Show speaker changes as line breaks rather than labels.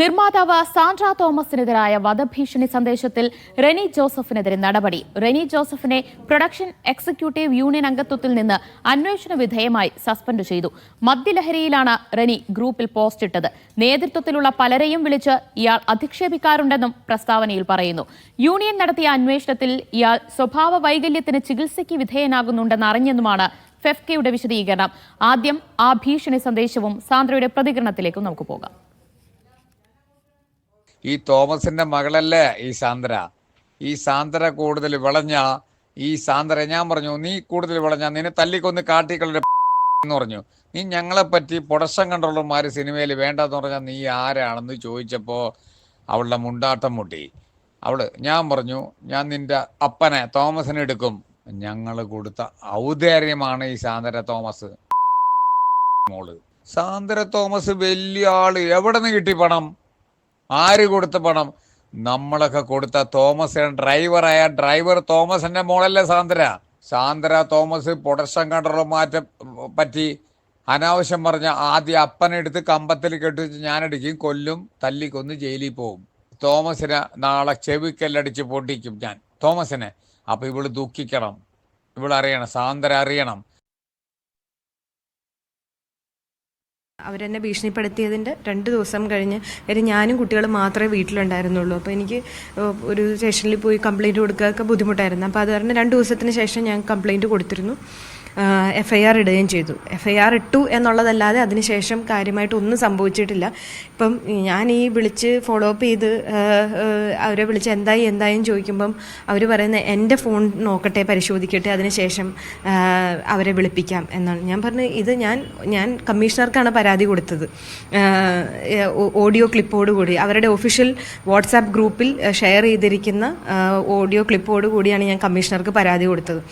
നിർമ്മാതാവ് സാൻഡ്ര തോമസിനെതിരായ വധഭീഷണി സന്ദേശത്തിൽ റെനി ജോസഫിനെതിരെ നടപടി. റെനി ജോസഫിനെ പ്രൊഡക്ഷൻ എക്സിക്യൂട്ടീവ് യൂണിയൻ അംഗത്വത്തിൽ നിന്ന് അന്വേഷണ വിധേയമായി സസ്പെൻഡ് ചെയ്തു. മദ്യലഹരിയിലാണ് റെനി ഗ്രൂപ്പിൽ പോസ്റ്റ് ഇട്ടത്. നേതൃത്വത്തിലുള്ള പലരെയും വിളിച്ച് ഇയാൾ അധിക്ഷേപിക്കാറുണ്ടെന്നും പ്രസ്താവനയിൽ പറയുന്നു. യൂണിയൻ നടത്തിയ അന്വേഷണത്തിൽ ഇയാൾ സ്വഭാവ വൈകല്യത്തിന് ചികിത്സയ്ക്ക് വിധേയനാകുന്നുണ്ടെന്ന് അറിഞ്ഞെന്നുമാണ് ഫെഫ്കയുടെ വിശദീകരണം. ആദ്യം ആ ഭീഷണി സന്ദേശവും സാന്ദ്രയുടെ പ്രതികരണത്തിലേക്കും നമുക്ക് പോകാം.
ഈ തോമസിന്റെ മകളല്ലേ ഈ സാന്ദ്ര? ഈ സാന്ദ്ര കൂടുതൽ വിളഞ്ഞ ഈ സാന്ദ്ര ഞാൻ പറഞ്ഞു നീ കൂടുതൽ വിളഞ്ഞ നിന്നെ തല്ലിക്കൊന്ന് കാട്ടിക്കളൊരു എന്ന് പറഞ്ഞു. നീ ഞങ്ങളെ പറ്റി പൊടശം കൺട്രോളർമാര് സിനിമയിൽ വേണ്ടെന്ന് പറഞ്ഞാൽ നീ ആരാണെന്ന് ചോദിച്ചപ്പോൾ അവളുടെ മുണ്ടാട്ടം മുട്ടി. അവൾ ഞാൻ പറഞ്ഞു ഞാൻ നിന്റെ അപ്പനെ തോമസിനെ എടുക്കും. ഞങ്ങൾ കൊടുത്ത ഔദാര്യമാണ് ഈ സാന്ദ്ര തോമസ്. മോൾ സാന്ദ്ര തോമസ് വലിയ ആൾ. എവിടെ നിന്ന് കിട്ടി പണം? ആര് കൊടുത്ത പണം? നമ്മളൊക്കെ കൊടുത്ത തോമസ് ഡ്രൈവറായ ഡ്രൈവർ തോമസിന്റെ മോളല്ലേ സാന്ദ്ര. സാന്ദ്ര തോമസ് പ്രൊഡക്ഷൻ കൺട്രോളർ മാറ്റ പറ്റി അനാവശ്യം പറഞ്ഞ ആദ്യം അപ്പനെടുത്ത് കമ്പത്തിൽ കെട്ടിച്ച് ഞാനടിക്കും കൊല്ലും തല്ലിക്കൊന്ന് ജയിലിൽ പോവും. തോമസിനെ നാളെ ചെവിക്കല്ലടിച്ച് പൊട്ടിക്കും ഞാൻ. തോമസിനെ. അപ്പൊ ഇവൾ ദുഃഖിക്കണം. ഇവളറിയണം സാന്ദ്ര അറിയണം.
അവരെന്നെ ഭീഷണിപ്പെടുത്തിയതിന്റെ രണ്ട് ദിവസം കഴിഞ്ഞ് കാര്യം ഞാനും കുട്ടികളും മാത്രമേ വീട്ടിലുണ്ടായിരുന്നുള്ളൂ. അപ്പോൾ എനിക്ക് ഒരു സ്റ്റേഷനിൽ പോയി കംപ്ലയിന്റ് കൊടുക്കാനൊക്കെ ബുദ്ധിമുട്ടായിരുന്നു. അപ്പോൾ അത് കാരണം രണ്ട് ദിവസത്തിന് ശേഷം ഞാൻ കംപ്ലയിന്റ് കൊടുത്തിരുന്നു. എഫ് ഐ ആർ ഇടുകയും ചെയ്തു. എഫ് ഐ ആർ ഇട്ടു എന്നുള്ളതല്ലാതെ അതിനുശേഷം കാര്യമായിട്ട് ഒന്നും സംഭവിച്ചിട്ടില്ല. ഇപ്പം ഞാൻ ഈ വിളിച്ച് ഫോളോ അപ്പ് ചെയ്ത് അവരെ വിളിച്ച് എന്തായി എന്തായും ചോദിക്കുമ്പം അവർ പറയുന്നത് എന്റെ ഫോൺ നോക്കട്ടെ പരിശോധിക്കട്ടെ അതിനുശേഷം അവരെ വിളിപ്പിക്കാം എന്നാണ്. ഞാൻ പറഞ്ഞു ഇത് ഞാൻ ഞാൻ കമ്മീഷണർക്കാണ് പരാതി കൊടുത്തത്. ഓഡിയോ ക്ലിപ്പോട് കൂടി അവരുടെ ഒഫീഷ്യൽ വാട്സാപ്പ് ഗ്രൂപ്പിൽ ഷെയർ ചെയ്തിരിക്കുന്ന ഓഡിയോ ക്ലിപ്പോട് കൂടിയാണ് ഞാൻ കമ്മീഷണർക്ക് പരാതി കൊടുത്തത്.